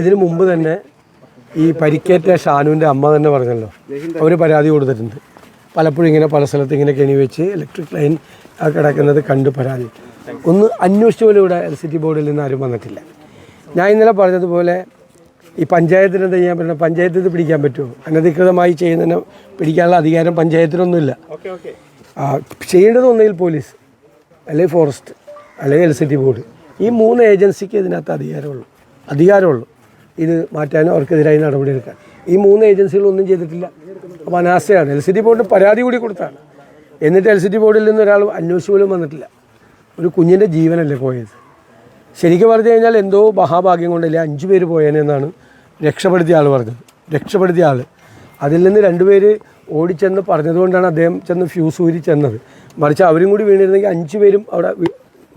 ഇതിനു മുമ്പ് തന്നെ ഈ പരിക്കേറ്റ ഷാനുവിന്റെ അമ്മ തന്നെ പറഞ്ഞല്ലോ. അവർ പരാതി കൊടുത്തിട്ടുണ്ട്. പലപ്പോഴും ഇങ്ങനെ പല സ്ഥലത്ത് ഇങ്ങനെ കെണി വെച്ച് ഇലക്ട്രിക് ലൈൻ കിടക്കുന്നത് കണ്ട് പരാതി. ഒന്ന് അന്വേഷിച്ച പോലും ഇവിടെ സിറ്റി ബോർഡിൽ നിന്ന് ആരും വന്നിട്ടില്ല. ഞാൻ ഇന്നലെ പറഞ്ഞതുപോലെ ഈ പഞ്ചായത്തിന് എന്താ ചെയ്യാൻ പറ്റുന്നത്? പഞ്ചായത്തിൽ ഇത് പിടിക്കാൻ പറ്റുമോ? അനധികൃതമായി ചെയ്യുന്നതിന് പിടിക്കാനുള്ള അധികാരം പഞ്ചായത്തിനൊന്നുമില്ല. ചെയ്യേണ്ടത് ഒന്നുകിൽ പോലീസ് അല്ലെങ്കിൽ ഫോറസ്റ്റ് അല്ലെങ്കിൽ എൽ സി ടി ബോർഡ് ഈ മൂന്ന് ഏജൻസിക്ക് ഇതിനകത്ത് അധികാരമുള്ളൂ. അധികാരമുള്ളൂ. ഇത് മാറ്റാനും അവർക്കെതിരായി നടപടിയെടുക്കാൻ. ഈ മൂന്ന് ഏജൻസികളൊന്നും ചെയ്തിട്ടില്ല. അപ്പോൾ അനാസ്ഥയാണ്. എൽ സി ഡി ബോർഡിന് പരാതി കൂടി കൊടുത്താണ്. എന്നിട്ട് എൽ സി ഡി ബോർഡിൽ നിന്ന് ഒരാൾ അന്വേഷിച്ച് പോലും വന്നിട്ടില്ല. ഒരു കുഞ്ഞിന്റെ ജീവനല്ലേ പോയത്? ശരിക്കും പറഞ്ഞു കഴിഞ്ഞാൽ എന്തോ മഹാഭാഗ്യം കൊണ്ടല്ലേ അഞ്ച് പേര് പോയേനെന്നാണ് രക്ഷപ്പെടുത്തിയ ആൾ പറഞ്ഞത്. രക്ഷപ്പെടുത്തിയ ആൾ അതിൽ നിന്ന് രണ്ടുപേര് ഓടിച്ചെന്ന് പറഞ്ഞതുകൊണ്ടാണ് അദ്ദേഹം ചെന്ന് ഫ്യൂസ് ഊരി ചെന്നത്. മറിച്ച് അവരും കൂടി വീണിരുന്നെങ്കിൽ അഞ്ച് പേരും അവിടെ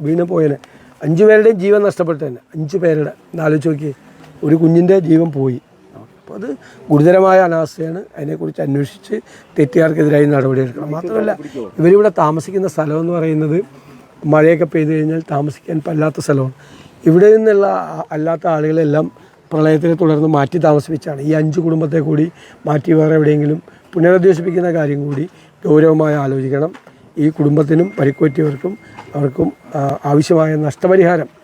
വീണ് പോയേനെ. അഞ്ച് പേരുടെയും ജീവൻ നഷ്ടപ്പെട്ടു തന്നെ. അഞ്ച് പേരുടെ. എന്നാലോചിച്ച് നോക്കിയേ. ഒരു കുഞ്ഞിന്റെ ജീവൻ പോയി. അപ്പോൾ അത് ഗുരുതരമായ അനാസ്ഥയാണ്. അതിനെക്കുറിച്ച് അന്വേഷിച്ച് തെറ്റുകാർക്കെതിരായി നടപടിയെടുക്കണം മാത്രമല്ല ഇവരിവിടെ താമസിക്കുന്ന സ്ഥലം എന്ന് പറയുന്നത് മഴയൊക്കെ പെയ്തു കഴിഞ്ഞാൽ താമസിക്കാൻ പറ്റാത്ത സ്ഥലമാണ്. ഇവിടെ നിന്നുള്ള അല്ലാത്ത ആളുകളെല്ലാം പ്രളയത്തിനെ തുടർന്ന് മാറ്റി താമസിപ്പിച്ചാണ്. ഈ അഞ്ച് കുടുംബത്തെ കൂടി മാറ്റി വേറെ എവിടെയെങ്കിലും പുനരധിവസിപ്പിക്കുന്ന കാര്യം കൂടി ഗൗരവമായി ആലോചിക്കണം. ഈ കുടുംബത്തിനും പരിക്കുപറ്റിയവർക്കും അവർക്കും ആവശ്യമായ നഷ്ടപരിഹാരം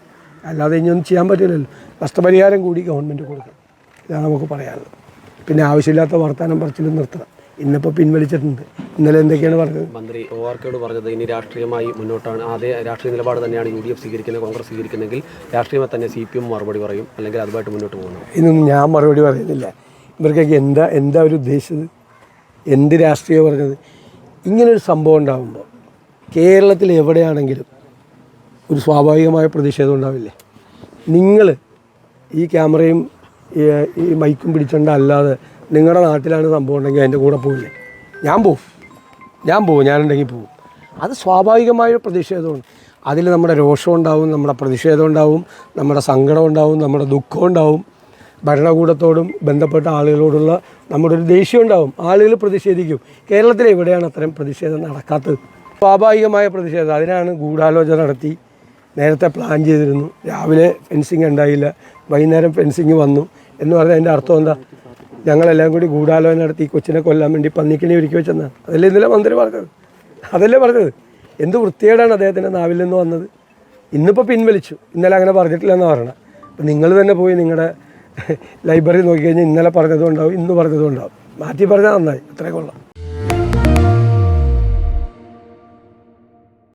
അല്ലാതെ ഇനിയൊന്നും ചെയ്യാൻ പറ്റില്ലല്ലോ. നഷ്ടപരിഹാരം കൂടി ഗവൺമെന്റ് കൊടുക്കണം. ഇതാണ് നമുക്ക് പറയാനുള്ളത്. പിന്നെ ആവശ്യമില്ലാത്ത വർത്തമാനം പറച്ചിലും നിർത്തണം. ഇന്നിപ്പോൾ പിൻവലിച്ചിട്ടുണ്ട്. ഇന്നലെ എന്തൊക്കെയാണ് പറഞ്ഞത്? മന്ത്രി ഒ ആർ കെയോട് പറഞ്ഞത് ഇനി രാഷ്ട്രീയമായി മുന്നോട്ടാണ്. അതേ രാഷ്ട്രീയ നിലപാട് തന്നെയാണ് യു ഡി എഫ് സ്വീകരിക്കുന്നത് കോൺഗ്രസ് സ്വീകരിക്കുന്നെങ്കിൽ രാഷ്ട്രീയമായി തന്നെ സി പി എം മറുപടി പറയും. അല്ലെങ്കിൽ അതുമായിട്ട് മുന്നോട്ട് പോകുന്നു. ഇതൊന്നും ഞാൻ മറുപടി പറയുന്നില്ല. ഇവർക്കൊക്കെ എന്താ എന്താ ഒരു ഉദ്ദേശിച്ചത്? എന്ത് രാഷ്ട്രീയം പറഞ്ഞത്? ഇങ്ങനൊരു സംഭവം ഉണ്ടാകുമ്പോൾ കേരളത്തിൽ എവിടെയാണെങ്കിലും ഒരു സ്വാഭാവികമായ പ്രതിഷേധം ഉണ്ടാവില്ലേ? നിങ്ങൾ ഈ ക്യാമറയും ഈ മൈക്കും പിടിച്ചണ്ട അല്ലാതെ നിങ്ങളുടെ നാട്ടിലാണ് സംഭവം ഉണ്ടെങ്കിൽ അതിന്റെ കൂടെ പോവില്ലേ? ഞാൻ പോവും. ഞാൻ പോവും. ഞാനുണ്ടെങ്കിൽ പോവും. അത് സ്വാഭാവികമായ പ്രതിഷേധമാണ്. അതിൽ നമ്മുടെ രോഷം ഉണ്ടാവും നമ്മുടെ പ്രതിഷേധം ഉണ്ടാവും നമ്മുടെ സങ്കടം ഉണ്ടാവും നമ്മുടെ ദുഃഖം ഉണ്ടാവും. ഭരണകൂടത്തോടും ബന്ധപ്പെട്ട ആളുകളോടുള്ള നമ്മുടെ ഒരു ദേഷ്യം ഉണ്ടാവും. ആളുകൾ പ്രതിഷേധിക്കും. കേരളത്തിൽ എവിടെയാണ് അത്തരം പ്രതിഷേധം നടക്കാത്തത്? സ്വാഭാവികമായ പ്രതിഷേധം. അതിനാണ് ഗൂഢാലോചന നടത്തി നേരത്തെ പ്ലാൻ ചെയ്തിരുന്നു. രാവിലെ ഫെൻസിങ് ഉണ്ടായില്ല. വൈകുന്നേരം ഫെൻസിങ് വന്നു. എന്ന് പറഞ്ഞാൽ അതിന്റെ അർത്ഥം എന്താ? ഞങ്ങളെല്ലാം കൂടി ഗൂഢാലോചന നടത്തി കൊച്ചിനെ കൊല്ലാൻ വേണ്ടി പന്നിക്കിണി ഒരുക്കി വെച്ചെന്നാണ് അതല്ലേ ഇന്നലെ മന്ത്രി പറഞ്ഞത്? അതല്ലേ പറഞ്ഞത്? എന്ത് വൃത്തികേടാണ് അദ്ദേഹത്തിന്റെ നാവിൽ നിന്ന് വന്നത്? ഇന്നിപ്പോൾ പിൻവലിച്ചു. ഇന്നലെ അങ്ങനെ പറഞ്ഞിട്ടില്ലെന്ന് പറയണം. അപ്പം നിങ്ങൾ തന്നെ പോയി നിങ്ങളുടെ ലൈബ്രറി നോക്കി കഴിഞ്ഞാൽ ഇന്നലെ പറഞ്ഞതും ഉണ്ടാവും ഇന്ന് പറഞ്ഞതും ഉണ്ടാവും. മാറ്റി പറഞ്ഞാൽ നന്നായി. അത്രേ കൊള്ളാം